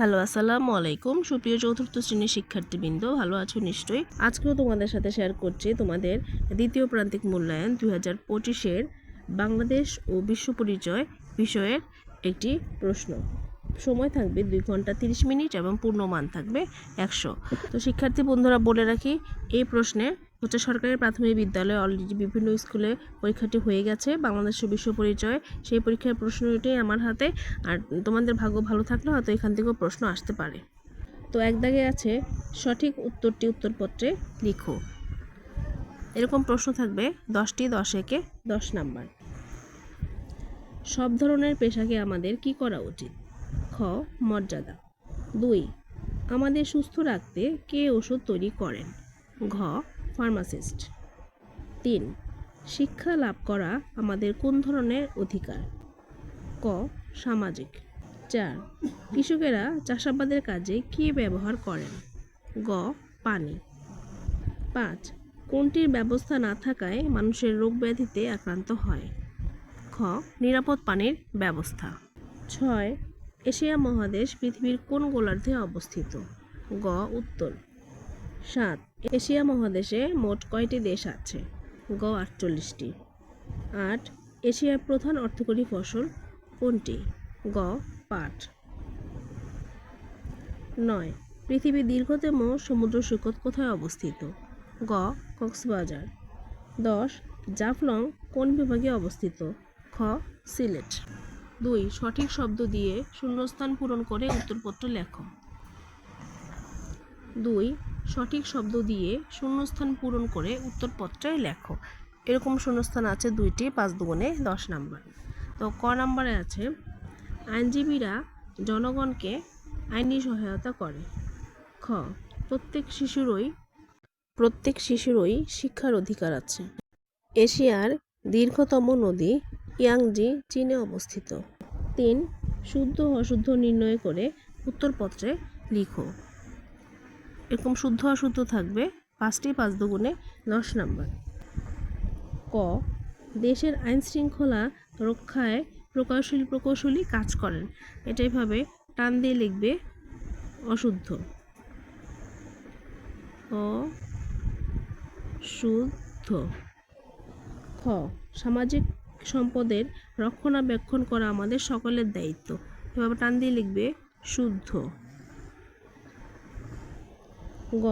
Hello, আসসালামু আলাইকুম। সুপ্রিয় চতুর্থ শ্রেণির শিক্ষার্থীবৃন্দ, ভালো আছো নিশ্চয়ই? আজকেও তোমাদের সাথে শেয়ার করছি তোমাদের দ্বিতীয় প্রান্তিক মূল্যায়ন দুই হাজার পঁচিশের বাংলাদেশ ও বিশ্ব পরিচয় বিষয়ের একটি প্রশ্ন। সময় থাকবে দুই ঘণ্টা তিরিশ মিনিট এবং পূর্ণমান থাকবে একশো। তো শিক্ষার্থী বন্ধুরা বলে রাখি, এই প্রশ্নে হচ্ছে সরকারি প্রাথমিক বিদ্যালয়ে অলরেডি বিভিন্ন স্কুলে পরীক্ষাটি হয়ে গেছে বাংলাদেশ বিশ্ব পরিচয়। সেই পরীক্ষার প্রশ্নটি আমার হাতে। আর তোমাদের ভাগ্য ভালো থাকলে হয়তো এখান থেকেও প্রশ্ন আসতে পারে। তো এক দাগে আছে, সঠিক উত্তরটি উত্তরপত্রে লিখো। এরকম প্রশ্ন থাকবে, দশটি, দশ একে দশ নাম্বার। সব ধরনের পেশাকে আমাদের কি করা উচিত? খ, মর্যাদা। দুই, আমাদের সুস্থ রাখতে কে ওষুধ তৈরি করেন? ঘ ফার্মাসিস্ট। তিন, শিক্ষা লাভ করা আমাদের কোন ধরনের অধিকার? ক, সামাজিক। চার, কৃষকেরা চাষাবাদের কাজে কী ব্যবহার করেন? গ, পানি। পাঁচ, কোনটির ব্যবস্থা না থাকায় মানুষের রোগ ব্যাধিতে আক্রান্ত হয়? খ, নিরাপদ পানির ব্যবস্থা। ছয়, এশিয়া মহাদেশ পৃথিবীর কোন গোলার্ধে অবস্থিত? গ, উত্তর। সাত এশিয়া মহাদেশে মোট কয়টি দেশ আছে? গ, আটচল্লিশটি। আট, এশিয়ার প্রধান অর্থকরী ফসল কোনটি? গ, পাট। নয়, পৃথিবীর দীর্ঘতম সমুদ্র সৈকত কোথায় অবস্থিত? গ, কক্সবাজার। দশ, জাফলং কোন বিভাগে অবস্থিত? খ, সিলেট। দুই, সঠিক শব্দ দিয়ে শূন্যস্থান পূরণ করে উত্তরপত্র লেখ। দুই সঠিক শব্দ দিয়ে শূন্যস্থান পূরণ করে উত্তরপত্রে লেখো। এরকম শূন্যস্থান আছে দুইটি, পাঁচ দুগুণে দশ নাম্বার। তো ক নাম্বারে আছে, আইনজীবীরা জনগণকে আইনি সহায়তা করে। খ, প্রত্যেক শিশুরই প্রত্যেক শিশুরই শিক্ষার অধিকার আছে। এশিয়ার দীর্ঘতম নদী ইয়াংজি, চীনে অবস্থিত। তিন, শুদ্ধ অশুদ্ধ নির্ণয় করে উত্তরপত্রে লিখো। এরকম শুদ্ধ অশুদ্ধ থাকবে পাঁচটি পাঁচ দুগুণে দশ নাম্বার। ক, দেশের আইন শৃঙ্খলা রক্ষায় প্রকৌশলী প্রকৌশলী কাজ করেন। এটাই ভাবে টান দিয়ে লিখবে অশুদ্ধ। অ, শুদ্ধ। খ, সামাজিক সম্পদের রক্ষণাবেক্ষণ করা আমাদের সকলের দায়িত্ব। এভাবে টান দিয়ে লিখবে শুদ্ধ। গ,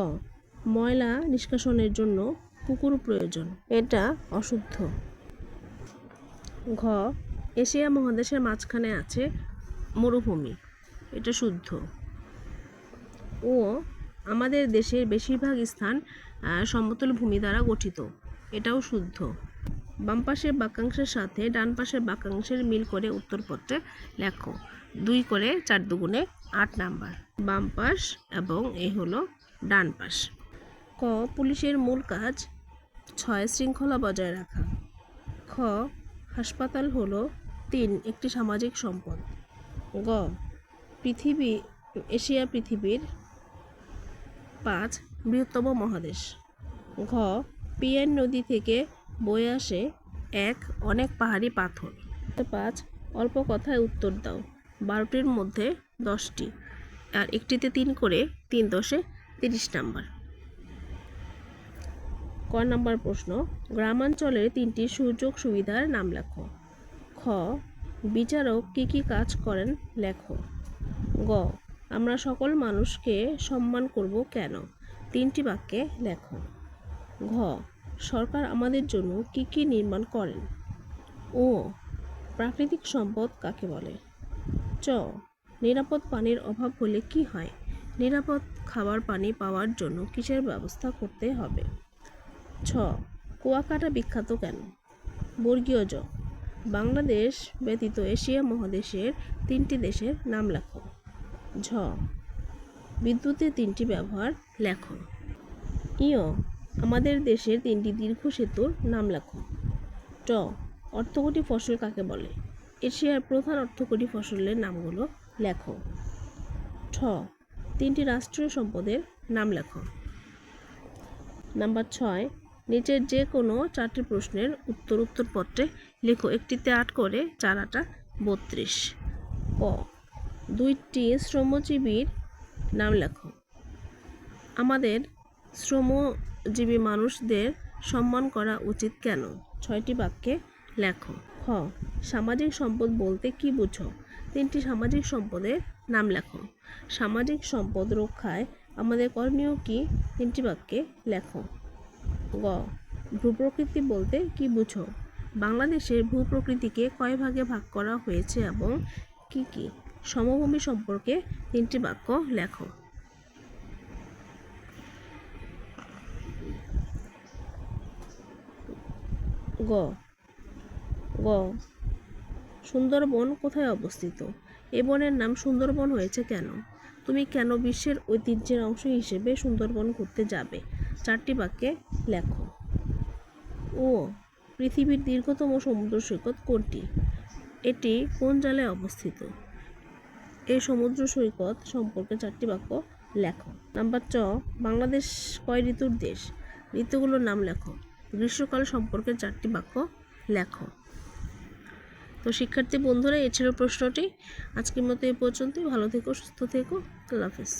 ময়লা নিষ্কাশনের জন্য পুকুর প্রয়োজন, এটা অশুদ্ধ। ঘ, এশিয়া মহাদেশের মাঝখানে আছে মরুভূমি, এটা শুদ্ধ। ও, আমাদের দেশের বেশিরভাগ স্থান সমতল ভূমি দ্বারা গঠিত, এটাও শুদ্ধ। বাম পাশের বাক্যাংশের সাথে ডান পাশের বাক্যাংশের মিল করে উত্তরপত্রে লেখো, দুই করে চার দুগুণে আট নাম্বার। বাম পাশ এবং এ হলো ডান পাশ। ক, পুলিশের মূল কাজ, ছয় শৃঙ্খলা বজায় রাখা। খ, হাসপাতাল হল তিন, একটি সামাজিক সম্পদ। গ, পৃথিবী, এশিয়া পৃথিবীর পাঁচ বৃহত্তম মহাদেশ। ঘ, পিয়ান নদী থেকে বয়ে আসে এক অনেক পাহাড়ি পাথর। পাঁচ, অল্প কথায় উত্তর দাও। বারোটির মধ্যে দশটি। আর একটিতে তিন করে তিন দশে তিরিশ নাম্বার। ক নাম্বার প্রশ্ন গ্রামাঞ্চলের তিনটি সুযোগ সুবিধার নাম লেখো। খ, বিচারক কি কি কাজ করেন লেখো। গ, আমরা সকল মানুষকে সম্মান করব কেন? তিনটি বাক্যে লেখো। ঘ, সরকার আমাদের জন্য কি কি নির্মাণ করেন? ও, প্রাকৃতিক সম্পদ কাকে বলে? চ, নিরাপদ পানির অভাব হলে কি হয়? নিরাপদ খাবার পানি পাওয়ার জন্য কিসের ব্যবস্থা করতে হবে? ছ, কুয়াকাটা বিখ্যাত কেন? বর্গীয় জ, বাংলাদেশ ব্যতীত এশিয়া মহাদেশের তিনটি দেশের নাম লেখো। ঝ, বিদ্যুতের তিনটি ব্যবহার লেখো। ইয়, আমাদের দেশের তিনটি দীর্ঘ সেতুর নাম লেখো। ট অর্থকরী ফসল কাকে বলে? এশিয়ার প্রধান অর্থকরী ফসলের নামগুলো লেখো। ঠ তিনটি রাষ্ট্রীয় সম্পদের নাম লেখো। নাম্বার ছয়, নিচের যে কোনো চারটি প্রশ্নের উত্তর উত্তরপত্রে লেখো। একটিতে আট করে, চার আটা বত্রিশ। ক, দুইটি শ্রমজীবীর নাম লেখো। আমাদের শ্রমজীবী মানুষদের সম্মান করা উচিত কেন? ছয়টি বাক্যে লেখো। খ, সামাজিক সম্পদ বলতে কি বুঝো? তিনটি সামাজিক সম্পদের নাম লেখো। সামাজিক সম্পদ রক্ষায় আমাদের করণীয় কি? তিনটি বাক্যে লেখো। গ। ভূপ্রকৃতি বলতে কি বুঝো? বাংলাদেশের ভূপ্রকৃতিকে কয় ভাগে ভাগ করা হয়েছে এবং কি কি? সমভূমি সম্পর্কে তিনটি বাক্য লেখো। গ। গ। সুন্দরবন কোথায় অবস্থিত? এ বনের নাম সুন্দরবন হয়েছে কেন? তুমি কেন বিশ্বের ঐতিহ্যের অংশ হিসেবে সুন্দরবন ঘুরতে যাবে? চারটি বাক্যে লেখো। ও, পৃথিবীর দীর্ঘতম সমুদ্র সৈকত কোনটি? এটি কোন জেলায় অবস্থিত? এই সমুদ্র সৈকত সম্পর্কে চারটি বাক্য লেখো। নাম্বার চ, বাংলাদেশ কয় ঋতুর দেশ? ঋতুগুলোর নাম লেখো। গ্রীষ্মকাল সম্পর্কে চারটি বাক্য লেখো। তো শিক্ষার্থী বন্ধুরা এ ছিল প্রশ্নটি। আজকের মতো এ পর্যন্তই। ভালো থেকো, সুস্থ থেকো। আল্লাহ হাফেজ।